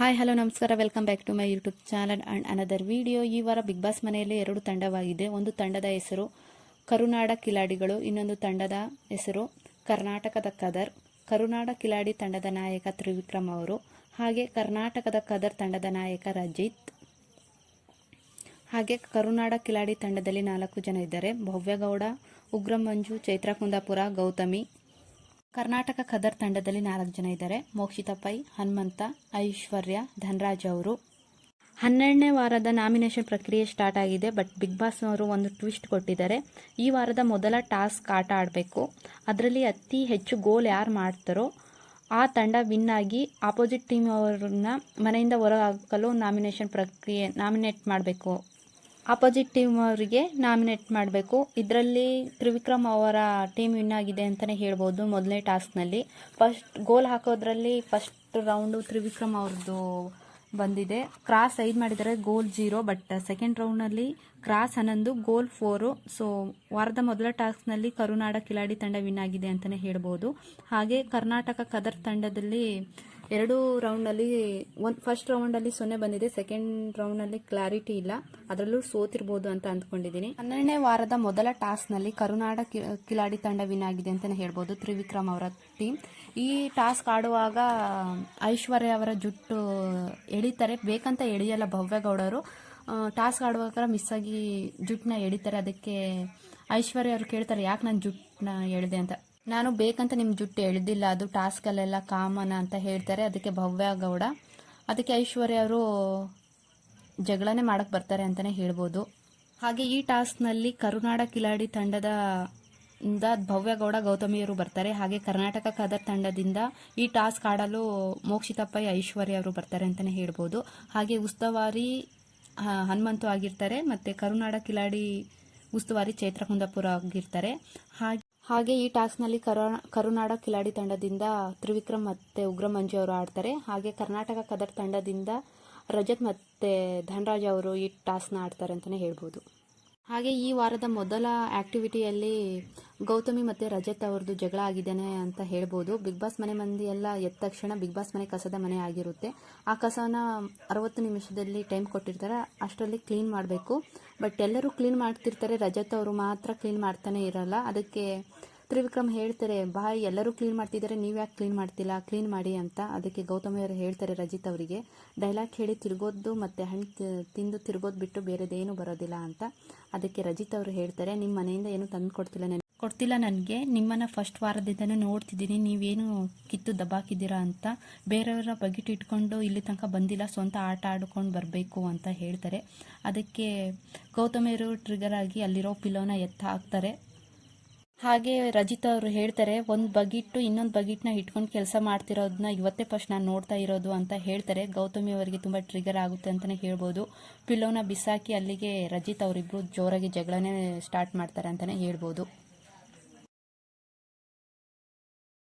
Hi hello ನಮಸ್ಕಾರ. Welcome back to my YouTube channel and another video ಈ ವಾರ big boss ಮನೆಯಲ್ಲಿ ಎರಡು ತಂಡವಾಗಿದೆ. ಒಂದು ತಂಡದ ಹೆಸರು ಕರುನಾಡ ಕಿಲಾಡಿಗಳು, ಇನ್ನೊಂದು ತಂಡದ ಹೆಸರು ಕರ್ನಾಟಕದ ಕದರ್. ಕರುನಾಡ ಕಿಲಾಡಿ ತಂಡದ ನಾಯಕ ತ್ರಿವಿಕ್ರಮ್ ಅವರು, ಹಾಗೆ ಕರ್ನಾಟಕದ ಕದರ್ ತಂಡದ ನಾಯಕ ರಜಿತ್. ಹಾಗೆ ಕರುನಾಡ ಕಿಲಾಡಿ ತಂಡದಲ್ಲಿ ನಾಲ್ಕು ಜನ ಇದ್ದಾರೆ. ಭವ್ಯಗೌಡ ಉಗ್ರ ಮಂಜು ಗೌತಮಿ. ಕರ್ನಾಟಕ ಖದರ್ ತಂಡದಲ್ಲಿ ನಾಲ್ಕು ಜನ ಇದ್ದಾರೆ. ಮೋಕ್ಷಿತಾ ಪೈ ಹನುಮಂತ, ಐಶ್ವರ್ಯ, ಧನರಾಜ್ ಅವರು. ಹನ್ನೆರಡನೇ ವಾರದ ನಾಮಿನೇಷನ್ ಪ್ರಕ್ರಿಯೆ ಸ್ಟಾರ್ಟ್ ಆಗಿದೆ, ಬಟ್ ಬಿಗ್ ಬಾಸ್ ಅವರು ಒಂದು ಟ್ವಿಸ್ಟ್ ಕೊಟ್ಟಿದ್ದಾರೆ. ಈ ವಾರದ ಮೊದಲ ಟಾಸ್ಕ್ ಆಟ ಆಡಬೇಕು. ಅದರಲ್ಲಿ ಅತಿ ಹೆಚ್ಚು ಗೋಲ್ ಯಾರು ಮಾಡ್ತಾರೋ ಆ ತಂಡ ವಿನ್ ಆಗಿ ಆಪೋಸಿಟ್ ಟೀಮ್ ಅವರನ್ನ ಮನೆಯಿಂದ ಹೊರಹಾಕಲು ನಾಮಿನೇಷನ್ ಪ್ರಕ್ರಿಯೆ ನಾಮಿನೇಟ್ ಮಾಡಬೇಕು. ಆಪೋಸಿಟ್ ಟೀಮ್ ಅವರಿಗೆ ನಾಮಿನೇಟ್ ಮಾಡಬೇಕು. ಇದರಲ್ಲಿ ತ್ರಿವಿಕ್ರಮ್ ಅವರ ಟೀಮ್ ವಿನ್ ಆಗಿದೆ ಅಂತಲೇ ಹೇಳ್ಬೋದು ಮೊದಲನೇ ಟಾಸ್ಕ್ನಲ್ಲಿ ಫಸ್ಟ್ ಗೋಲ್ ಹಾಕೋದ್ರಲ್ಲಿ ಫಸ್ಟ್ ರೌಂಡು ತ್ರಿವಿಕ್ರಮ್ ಅವ್ರದ್ದು ಬಂದಿದೆ. ಕ್ರಾಸ್ ಐದು ಮಾಡಿದರೆ ಗೋಲ್ ಜೀರೋ ಬಟ್ ಸೆಕೆಂಡ್ ರೌಂಡ್ನಲ್ಲಿ ಕ್ರಾಸ್ ಹನ್ನೊಂದು ಗೋಲ್ ಫೋರು ಸೊ ವಾರದ ಮೊದಲ ಟಾಸ್ಕ್ನಲ್ಲಿ ಕರುನಾಡ ಕಿಲಾಡಿ ತಂಡ ವಿನ್ ಆಗಿದೆ ಅಂತಲೇ ಹೇಳ್ಬೋದು. ಹಾಗೆ ಕರ್ನಾಟಕ ಕದರ್ ತಂಡದಲ್ಲಿ ಎರಡು ರೌಂಡಲ್ಲಿ, ಒಂದು ಫಸ್ಟ್ ರೌಂಡಲ್ಲಿ ಸೊನ್ನೆ ಬಂದಿದೆ ಸೆಕೆಂಡ್ ರೌಂಡಲ್ಲಿ ಕ್ಲಾರಿಟಿ ಇಲ್ಲ. ಅದರಲ್ಲೂ ಸೋತಿರ್ಬೋದು ಅಂತ ಅಂದ್ಕೊಂಡಿದ್ದೀನಿ. ಹನ್ನೆರಡನೇ ವಾರದ ಮೊದಲ ಟಾಸ್ಕ್ನಲ್ಲಿ ಕರುನಾಡ ಕಿಲಾಡಿ ತಂಡ ವಿನ್ ಆಗಿದೆ ಅಂತಲೇ ಹೇಳ್ಬೋದು ತ್ರಿವಿಕ್ರಮ್ ಅವರ ಟೀಮ್ ಈ ಟಾಸ್ಕ್ ಆಡುವಾಗ ಐಶ್ವರ್ಯ ಅವರ ಜುಟ್ಟು ಎಳಿತಾರೆ. ಬೇಕಂತ ಎಳಿಯಲ್ಲ ಭವ್ಯಗೌಡರು. ಟಾಸ್ಕ್ ಆಡುವಾಗ ಮಿಸ್ ಆಗಿ ಜುಟ್ಟನ್ನ ಎಳಿತಾರೆ. ಅದಕ್ಕೆ ಐಶ್ವರ್ಯ ಅವರು ಕೇಳ್ತಾರೆ, ಯಾಕೆ ನಾನು ಜುಟ್ಟನ್ನ ಎಳೆದೆ ಅಂತ. ನಾನು ಬೇಕಂತ ನಿಮ್ಮ ಜುಟ್ಟು ಎಳ್ದಿಲ್ಲ, ಅದು ಟಾಸ್ಕಲ್ಲೆಲ್ಲ ಕಾಮನ ಅಂತ ಹೇಳ್ತಾರೆ, ಅದಕ್ಕೆ ಭವ್ಯ ಗೌಡ. ಅದಕ್ಕೆ ಐಶ್ವರ್ಯ ಅವರು ಜಗಳನೇ ಮಾಡಕ್ಕೆ ಬರ್ತಾರೆ ಅಂತಲೇ ಹೇಳ್ಬೋದು. ಹಾಗೆ ಈ ಟಾಸ್ಕ್ನಲ್ಲಿ ಕರುನಾಡ ಕಿಲಾಡಿ ತಂಡದ ಇಂದ ಭವ್ಯಗೌಡ ಗೌತಮಿಯವರು ಬರ್ತಾರೆ. ಹಾಗೆ ಕರ್ನಾಟಕ ಕದರ್ ತಂಡದಿಂದ ಈ ಟಾಸ್ಕ್ ಆಡಲು ಮೋಕ್ಷಿತಪ್ಪ, ಐಶ್ವರ್ಯ ಅವರು ಬರ್ತಾರೆ ಅಂತಲೇ ಹೇಳ್ಬೋದು. ಹಾಗೆ ಉಸ್ತುವಾರಿ ಹನುಮಂತು ಆಗಿರ್ತಾರೆ, ಮತ್ತು ಕರುನಾಡ ಕಿಲಾಡಿ ಉಸ್ತುವಾರಿ ಚೈತ್ರ ಕುಂದಾಪುರ ಆಗಿರ್ತಾರೆ. ಹಾಗೆ ಹಾಗೆ ಈ ಟಾಸ್ಕ್ನಲ್ಲಿ ಕರು, ಕರುನಾಡ ಕಿಲಾಡಿ ತಂಡದಿಂದ ತ್ರಿವಿಕ್ರಮ್ ಮತ್ತು ಉಗ್ರ ಮಂಜು ಅವರು ಆಡ್ತಾರೆ. ಹಾಗೆ ಕರ್ನಾಟಕ ಕದರ್ ತಂಡದಿಂದ ರಜತ್ ಮತ್ತು ಧನರಾಜ್ ಅವರು ಈ ಟಾಸ್ಕ್ನ ಆಡ್ತಾರೆ ಅಂತಲೇ ಹೇಳ್ಬೋದು. ಹಾಗೆ ಈ ವಾರದ ಮೊದಲ ಆ್ಯಕ್ಟಿವಿಟಿಯಲ್ಲಿ ಗೌತಮಿ ಮತ್ತು ರಜತ್ ಅವ್ರದ್ದು ಜಗಳ ಆಗಿದ್ದೇನೆ ಅಂತ ಹೇಳ್ಬೋದು. ಬಿಗ್ ಬಾಸ್ ಮನೆ ಮಂದಿ ಎಲ್ಲ ಎದ್ದ ತಕ್ಷಣ ಬಿಗ್ ಬಾಸ್ ಮನೆ ಕಸದ ಮನೆ ಆಗಿರುತ್ತೆ. ಆ ಕಸನ ಅರವತ್ತು ನಿಮಿಷದಲ್ಲಿ ಟೈಮ್ ಕೊಟ್ಟಿರ್ತಾರೆ. ಅಷ್ಟರಲ್ಲಿ ಕ್ಲೀನ್ ಮಾಡಬೇಕು. ಬಟ್ ಎಲ್ಲರೂ ಕ್ಲೀನ್ ಮಾಡ್ತಿರ್ತಾರೆ. ರಜತ್ ಅವರು ಮಾತ್ರ ಕ್ಲೀನ್ ಮಾಡ್ತಾನೆ ಇರಲ್ಲ. ಅದಕ್ಕೆ ತ್ರಿವಿಕ್ರಮ್ ಹೇಳ್ತಾರೆ ಬಾಯ್ ಎಲ್ಲರೂ ಕ್ಲೀನ್ ಮಾಡ್ತಿದ್ದಾರೆ, ನೀವು ಯಾಕೆ ಕ್ಲೀನ್ ಮಾಡ್ತಿಲ್ಲ? ಕ್ಲೀನ್ ಮಾಡಿ ಅಂತ ಅದಕ್ಕೆ ಗೌತಮಿಯವರು ಹೇಳ್ತಾರೆ ರಜಿತ್ ಅವರಿಗೆ. ಡೈಲಾಗ್ ಹೇಳಿ ತಿರುಗೋದು ಮತ್ತು ಹಣ್ಣು ತಿಂದು ತಿರ್ಗೋದು ಬಿಟ್ಟು ಬೇರೆದೇನು ಬರೋದಿಲ್ಲ ಅಂತ ಅದಕ್ಕೆ ರಜಿತ್ ಅವರು ಹೇಳ್ತಾರೆ ನಿಮ್ಮ ಮನೆಯಿಂದ ಏನು ತಂದು ಕೊಡ್ತಿಲ್ಲ ನನಗೆ ಕೊಡ್ತಿಲ್ಲ ನನಗೆ. ನಿಮ್ಮನ್ನು ಫಸ್ಟ್ ವಾರದಿಂದನೂ ನೋಡ್ತಿದ್ದೀನಿ. ನೀವೇನು ಕಿತ್ತು ದಬ್ಬಾಕಿದ್ದೀರಾ ಅಂತ ಬೇರೆಯವರ ಬಗೆಟ್ ಇಟ್ಕೊಂಡು ಇಲ್ಲಿ ತನಕ ಬಂದಿಲ್ಲ, ಸ್ವಂತ ಆಟ ಆಡ್ಕೊಂಡು ಬರಬೇಕು ಅಂತ ಹೇಳ್ತಾರೆ. ಅದಕ್ಕೆ ಗೌತಮಿಯರು ಟ್ರಿಗರ್ ಆಗಿ ಅಲ್ಲಿರೋ ಪಿಲೋನ ಎತ್ತ ಹಾಕ್ತಾರೆ. ಹಾಗೆ ರಜಿತ್ ಅವರು ಹೇಳ್ತಾರೆ, ಒಂದು ಬಗಿಟ್ಟು ಇನ್ನೊಂದು ಬಗಿಟ್ನ ಇಟ್ಕೊಂಡು ಕೆಲಸ ಮಾಡ್ತಿರೋದನ್ನ ಇವತ್ತೇ ಫಸ್ಟ್ ನಾನು ನೋಡ್ತಾ ಇರೋದು ಅಂತ ಹೇಳ್ತಾರೆ. ಗೌತಮಿ ಅವರಿಗೆ ತುಂಬ ಟ್ರಿಗರ್ ಆಗುತ್ತೆ ಅಂತಲೇ ಹೇಳ್ಬೋದು. ಪಿಲೋನ ಬಿಸಾಕಿ ಅಲ್ಲಿಗೆ ರಜಿತ್ ಅವರಿಬ್ಬರು ಜೋರಾಗಿ ಜಗಳನೇ ಸ್ಟಾರ್ಟ್ ಮಾಡ್ತಾರೆ ಅಂತಲೇ ಹೇಳ್ಬೋದು.